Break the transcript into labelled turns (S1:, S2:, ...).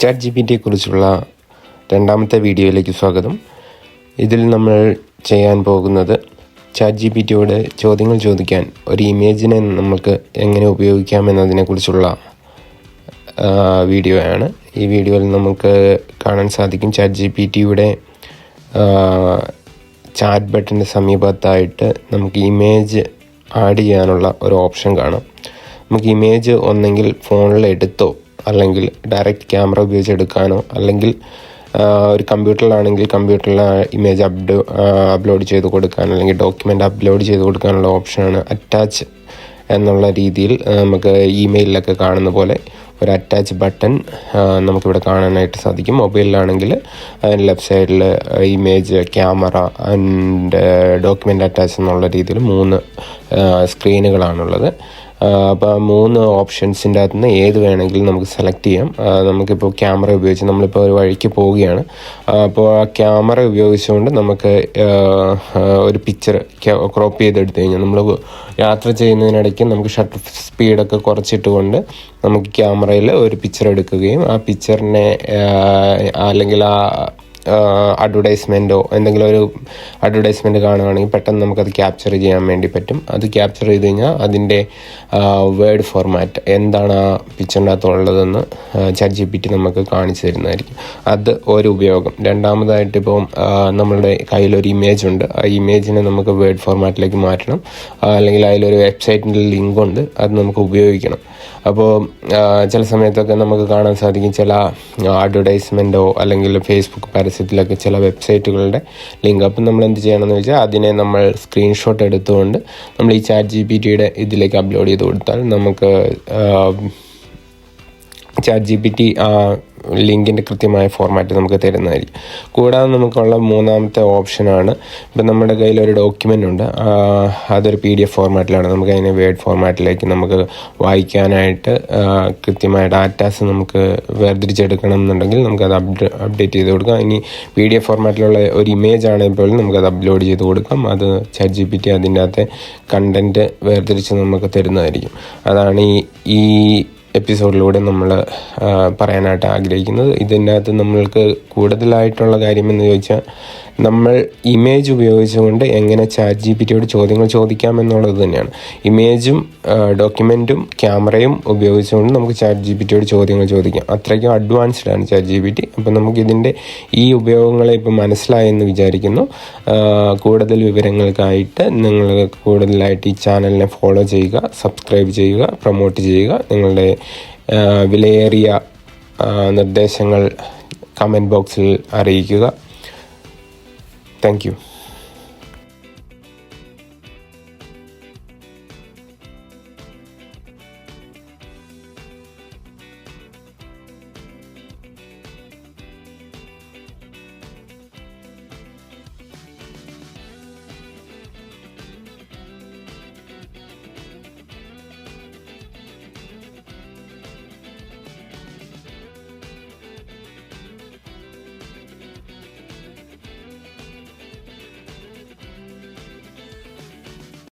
S1: Chat G P ടിയെക്കുറിച്ചുള്ള രണ്ടാമത്തെ വീഡിയോയിലേക്ക് സ്വാഗതം. ഇതിൽ നമ്മൾ ചെയ്യാൻ പോകുന്നത് ചാറ്റ് ജി പി ടിയോട് ചോദ്യങ്ങൾ ചോദിക്കാൻ ഒരു ഇമേജിനെ നമുക്ക് എങ്ങനെ ഉപയോഗിക്കാം എന്നതിനെക്കുറിച്ചുള്ള വീഡിയോ ആണ് ഈ വീഡിയോയിൽ നമുക്ക് കാണാൻ സാധിക്കും ചാറ്റ് ജി പി ടിയുടെ ചാറ്റ് ബട്ടന്റെ സമീപത്തായിട്ട് നമുക്ക് ഇമേജ് ആഡ് ചെയ്യാനുള്ള ഒരു ഓപ്ഷൻ കാണാം. നമുക്ക് ഇമേജ് ഒന്നെങ്കിൽ ഫോണിൽ എടുത്തോ? അല്ലെങ്കിൽ ഡയറക്റ്റ് ക്യാമറ ഉപയോഗിച്ച് എടുക്കാനോ അല്ലെങ്കിൽ ഒരു കമ്പ്യൂട്ടറിലാണെങ്കിൽ കമ്പ്യൂട്ടറിൽ ഇമേജ് അപ്ഡോ അപ്ലോഡ് ചെയ്ത് കൊടുക്കാൻ അല്ലെങ്കിൽ ഡോക്യുമെന്റ് അപ്ലോഡ് ചെയ്ത് കൊടുക്കാനുള്ള ഓപ്ഷനാണ് അറ്റാച്ച് എന്നുള്ള രീതിയിൽ നമുക്ക് ഇമെയിലൊക്കെ കാണുന്ന പോലെ ഒരു അറ്റാച്ച് ബട്ടൺ നമുക്കിവിടെ കാണാനായിട്ട് സാധിക്കും. മൊബൈലിലാണെങ്കിൽ അതിന്റെ ലെഫ്റ്റ് സൈഡിൽ image camera and document attach എന്നുള്ള രീതിയിൽ മൂന്ന് സ്ക്രീനുകളാണുള്ളത് അപ്പോൾ മൂന്ന് ഓപ്ഷൻസിന്റെ അകത്ത് നിന്ന് ഏത് വേണമെങ്കിലും നമുക്ക് സെലക്ട് ചെയ്യാം. നമുക്കിപ്പോൾ ക്യാമറ ഉപയോഗിച്ച് നമ്മളിപ്പോൾ ഒരു വഴിക്ക് പോവുകയാണ്. അപ്പോൾ ആ ക്യാമറ ഉപയോഗിച്ചുകൊണ്ട് നമുക്ക് ഒരു പിക്ചർ ക്രോപ്പ് ചെയ്തെടുത്തു കഴിഞ്ഞാൽ നമ്മൾ യാത്ര ചെയ്യുന്നതിനിടയ്ക്ക് നമുക്ക് ഷട്ടർ സ്പീഡൊക്കെ കുറച്ചിട്ടുകൊണ്ട് നമുക്ക് ക്യാമറയിൽ ഒരു പിക്ചർ എടുക്കുകയും ആ പിക്ചറിനെ അല്ലെങ്കിൽ ആ അഡ്വർടൈസ്മെന്റോ എന്തെങ്കിലും ഒരു അഡ്വർടൈസ്മെന്റ് കാണുകയാണെങ്കിൽ പെട്ടെന്ന് നമുക്കത് ക്യാപ്ചർ ചെയ്യാൻ വേണ്ടി പറ്റും. അത് ക്യാപ്ചർ ചെയ്ത് കഴിഞ്ഞാൽ അതിന്റെ വേർഡ് ഫോർമാറ്റ് എന്താണ് ആ പിക്ചറിനകത്തുള്ളതെന്ന് ചാറ്റ് ജി നമുക്ക് കാണിച്ചു തരുന്നതായിരിക്കും. അത് ഒരു ഉപയോഗം. രണ്ടാമതായിട്ട് ഇപ്പം നമ്മളുടെ കയ്യിലൊരു ഇമേജ് ഉണ്ട്. ആ ഇമേജിനെ നമുക്ക് വേർഡ് ഫോർമാറ്റിലേക്ക് മാറ്റണം. അല്ലെങ്കിൽ അതിലൊരു വെബ്സൈറ്റിന്റെ ലിങ്ക് ഉണ്ട് അത് നമുക്ക് ഉപയോഗിക്കണം. അപ്പോൾ ചില സമയത്തൊക്കെ നമുക്ക് കാണാൻ സാധിക്കും ചില അഡ്വർടൈസ്മെന്റോ അല്ലെങ്കിൽ ഫേസ്ബുക്ക് പരസ്യത്തിലൊക്കെ ചില വെബ്സൈറ്റുകളുടെ ലിങ്ക് അപ്പം നമ്മൾ എന്ത് ചെയ്യണമെന്ന് വെച്ചാൽ അതിനെ നമ്മൾ സ്ക്രീൻഷോട്ട് എടുത്തുകൊണ്ട് നമ്മൾ ഈ ചാറ്റ് ജി പി ടിയുടെ ഇതിലേക്ക് അപ്ലോഡ് ചെയ്ത് കൊടുത്താൽ നമുക്ക് ചാറ്റ് ജി പി ടി ലിങ്കിന്റെ കൃത്യമായ ഫോർമാറ്റ് നമുക്ക് തരുന്നതായിരിക്കും. കൂടാതെ നമുക്കുള്ള മൂന്നാമത്തെ ഓപ്ഷനാണ് ഇപ്പം നമ്മുടെ കയ്യിൽ ഒരു ഡോക്യുമെന്റ് ഉണ്ട്. അതൊരു പി ഡി എഫ് ഫോർമാറ്റിലാണ് നമുക്ക് അതിനെ വേർഡ് ഫോർമാറ്റിലേക്ക് നമുക്ക് വായിക്കാനായിട്ട് കൃത്യമായ ഡാറ്റാസ് നമുക്ക് വേർതിരിച്ചെടുക്കണം എന്നുണ്ടെങ്കിൽ നമുക്കത് അപ്ഡേ അപ്ഡേറ്റ് ചെയ്ത് കൊടുക്കാം. ഇനി പി ഡി എഫ് ഫോർമാറ്റിലുള്ള ഒരു ഇമേജ് ആണെങ്കിൽ പോലും നമുക്കത് അപ്ലോഡ് ചെയ്ത് കൊടുക്കാം. അത് ചാറ്റ് ജി പി ടി അതിന്റെ അകത്തെ കണ്ടന്റ് വേർതിരിച്ച് നമുക്ക് തരുന്നതായിരിക്കും. അതാണ് ഈ ഈ എപ്പിസോഡിലൂടെ നമ്മൾ പറയാനായിട്ട് ആഗ്രഹിക്കുന്നത്. ഇതിന്റെ അകത്ത് നമ്മൾക്ക് കൂടുതലായിട്ടുള്ള കാര്യമെന്ന് ചോദിച്ചാൽ നമ്മൾ ഇമേജ് ഉപയോഗിച്ചുകൊണ്ട് എങ്ങനെ ചാറ്റ് ജി പി ടിയോട് ചോദ്യങ്ങൾ ചോദിക്കാം എന്നുള്ളത് തന്നെയാണ്. ഇമേജും ഡോക്യുമെന്റും ക്യാമറയും ഉപയോഗിച്ചുകൊണ്ട് നമുക്ക് ചാറ്റ് ജി പി ടിയോട് ചോദ്യങ്ങൾ ചോദിക്കാം. അത്രയ്ക്കും അഡ്വാൻസ്ഡ് ആണ് ചാറ്റ് ജി പി ടി അപ്പം നമുക്കിതിന്റെ ഈ ഉപയോഗങ്ങളെ ഇപ്പം മനസ്സിലായെന്ന് വിചാരിക്കുന്നു. കൂടുതൽ വിവരങ്ങൾക്കായിട്ട് നിങ്ങൾ കൂടുതലായിട്ട് ഈ ചാനലിനെ ഫോളോ ചെയ്യുക സബ്സ്ക്രൈബ് ചെയ്യുക പ്രൊമോട്ട് ചെയ്യുക. നിങ്ങളുടെ വിലയേറിയ നിർദ്ദേശങ്ങൾ കമന്റ് ബോക്സിൽ അറിയിക്കുക. താങ്ക്